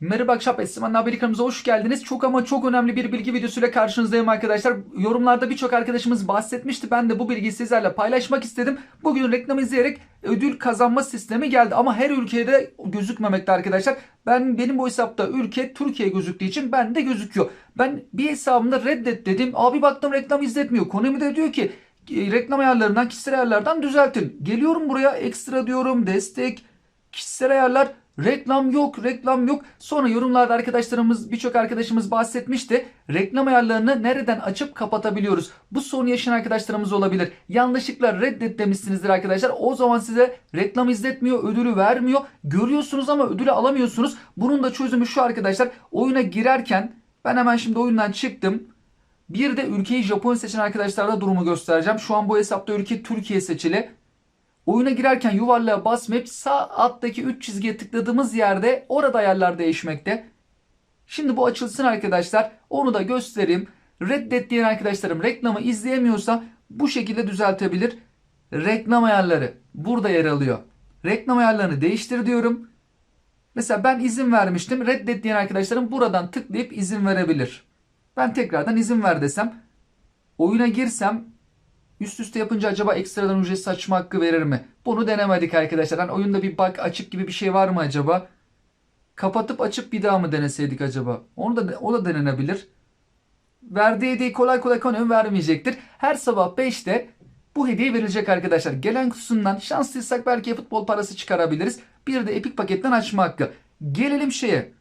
Merhaba Akşap Esman Haberi kanalımıza hoş geldiniz. Çok ama çok önemli bir bilgi videosuyla karşınızdayım arkadaşlar. Yorumlarda birçok arkadaşımız bahsetmişti. Ben de bu bilgiyi sizlerle paylaşmak istedim. Bugün reklam izleyerek ödül kazanma sistemi geldi. Ama her ülkede gözükmemekte arkadaşlar. Ben Benim bu hesapta ülke Türkiye gözüktüğü için ben de gözüküyor. Ben bir hesabımda reddet dedim. Abi baktım reklam izletmiyor. Konumi de diyor ki e, reklam ayarlarından kişisel ayarlardan düzeltin. Geliyorum buraya ekstra diyorum destek kişisel ayarlar reklam yok reklam yok. Sonra yorumlarda arkadaşlarımız birçok arkadaşımız bahsetmişti. Reklam ayarlarını nereden açıp kapatabiliyoruz? Bu sorunu yaşayan arkadaşlarımız olabilir. Yanlışlıkla reddet demişsinizdir arkadaşlar. O zaman size reklam izletmiyor, ödülü vermiyor. Görüyorsunuz ama ödülü alamıyorsunuz. Bunun da çözümü şu arkadaşlar. Oyuna girerken ben hemen şimdi oyundan çıktım. Bir de ülkeyi Japonya seçen arkadaşlarda durumu göstereceğim. Şu an bu hesapta ülke Türkiye seçili. Oyuna girerken yuvarlığa basmayıp sağ alttaki 3 çizgiye tıkladığımız yerde orada ayarlar değişmekte. Şimdi bu açılsın arkadaşlar. Onu da göstereyim. Reddet diyen arkadaşlarım reklamı izleyemiyorsa bu şekilde düzeltebilir. Reklam ayarları burada yer alıyor. Reklam ayarlarını değiştir diyorum. Mesela ben izin vermiştim. Reddet diyen arkadaşlarım buradan tıklayıp izin verebilir. Ben tekrardan izin ver desem. Oyuna girsem Üst üste yapınca acaba ekstradan ücretsiz açma hakkı verir mi? Bunu denemedik arkadaşlar. Hani oyunda bir bug açık gibi bir şey var mı acaba? Kapatıp açıp bir daha mı deneseydik acaba? Onu da o da denenebilir. Verdiği hediyeyi kolay kolay Konami vermeyecektir. Her sabah 5'te bu hediye verilecek arkadaşlar. Gelen kutusundan şanslıysak belki futbol parası çıkarabiliriz. Bir de Epic paketten açma hakkı. Gelelim şeye.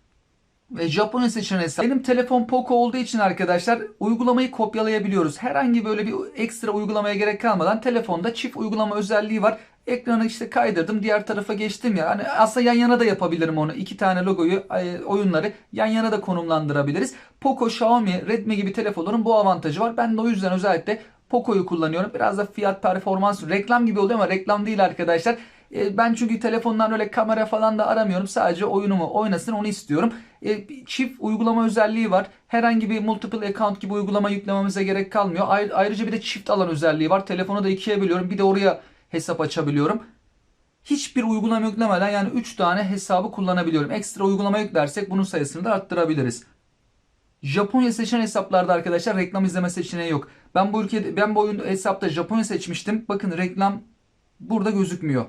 Ve Japonya seçeneği. Benim telefon Poco olduğu için arkadaşlar uygulamayı kopyalayabiliyoruz. Herhangi böyle bir ekstra uygulamaya gerek kalmadan telefonda çift uygulama özelliği var. Ekranı işte kaydırdım diğer tarafa geçtim ya. Hani aslında yan yana da yapabilirim onu. İki tane logoyu oyunları yan yana da konumlandırabiliriz. Poco, Xiaomi, Redmi gibi telefonların bu avantajı var. Ben de o yüzden özellikle Poco'yu kullanıyorum. Biraz da fiyat performans reklam gibi oluyor ama reklam değil arkadaşlar. E, Ben çünkü telefondan öyle kamera falan da aramıyorum. Sadece oyunumu oynasın onu istiyorum. E, Çift uygulama özelliği var. Herhangi bir multiple account gibi uygulama yüklememize gerek kalmıyor. Ayr- Ayrıca bir de çift alan özelliği var. Telefonu da ikiye bölüyorum. Bir de oraya hesap açabiliyorum. Hiçbir uygulama yüklemeden yani 3 tane hesabı kullanabiliyorum. Ekstra uygulama yüklersek bunun sayısını da arttırabiliriz. Japonya seçen hesaplarda arkadaşlar reklam izleme seçeneği yok. Ben bu ülkede ben bu oyun hesapta Japonya seçmiştim. Bakın reklam burada gözükmüyor.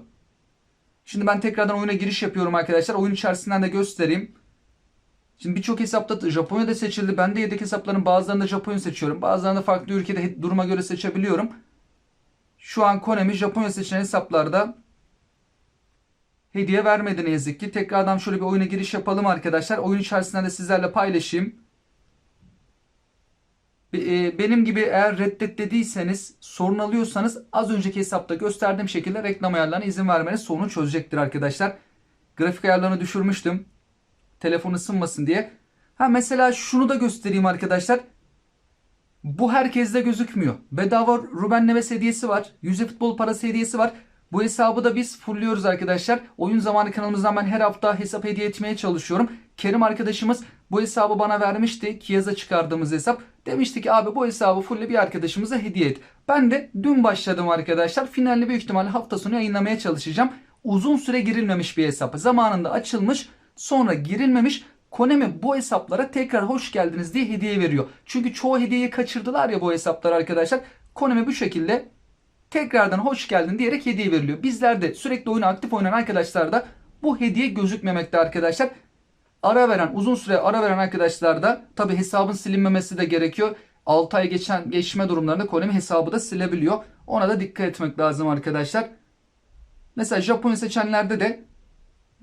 Şimdi ben tekrardan oyuna giriş yapıyorum arkadaşlar. Oyun içerisinden de göstereyim. Şimdi birçok hesapta Japonya'da seçildi. Ben de yedek hesapların bazılarında Japonya seçiyorum. Bazılarında farklı ülkede duruma göre seçebiliyorum. Şu an Konami Japonya seçen hesaplarda hediye vermedi ne yazık ki. Tekrardan şöyle bir oyuna giriş yapalım arkadaşlar. Oyun içerisinden de sizlerle paylaşayım. E, Benim gibi eğer reddet dediyseniz sorun alıyorsanız az önceki hesapta gösterdiğim şekilde reklam ayarlarına izin vermeniz sorunu çözecektir arkadaşlar. Grafik ayarlarını düşürmüştüm. Telefon ısınmasın diye. Ha mesela şunu da göstereyim arkadaşlar. Bu herkeste gözükmüyor. Bedava Ruben Neves hediyesi var. Yüze futbol parası hediyesi var. Bu hesabı da biz fullüyoruz arkadaşlar. Oyun zamanı kanalımızdan ben her hafta hesap hediye etmeye çalışıyorum. Kerim arkadaşımız bu hesabı bana vermişti. Kiyaza çıkardığımız hesap. Demişti ki abi bu hesabı fulle bir arkadaşımıza hediye et. Ben de dün başladım arkadaşlar. Finalde büyük ihtimalle hafta sonu yayınlamaya çalışacağım. Uzun süre girilmemiş bir hesap. Zamanında açılmış sonra girilmemiş. Konami bu hesaplara tekrar hoş geldiniz diye hediye veriyor. Çünkü çoğu hediyeyi kaçırdılar ya bu hesaplar arkadaşlar. Konami bu şekilde tekrardan hoş geldin diyerek hediye veriliyor. Bizler de sürekli oyunu aktif oynayan arkadaşlarda bu hediye gözükmemekte arkadaşlar. Ara veren, uzun süre ara veren arkadaşlarda tabi hesabın silinmemesi de gerekiyor. 6 ay geçen geçme durumlarında Konami hesabı da silebiliyor. Ona da dikkat etmek lazım arkadaşlar. Mesela Japonya seçenlerde de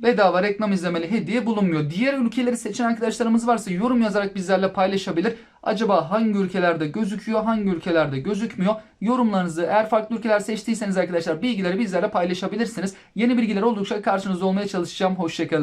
bedava reklam izlemeli hediye bulunmuyor. Diğer ülkeleri seçen arkadaşlarımız varsa yorum yazarak bizlerle paylaşabilir. Acaba hangi ülkelerde gözüküyor, hangi ülkelerde gözükmüyor? Yorumlarınızı eğer farklı ülkeler seçtiyseniz arkadaşlar bilgileri bizlerle paylaşabilirsiniz. Yeni bilgiler oldukça karşınızda olmaya çalışacağım. Hoşçakalın.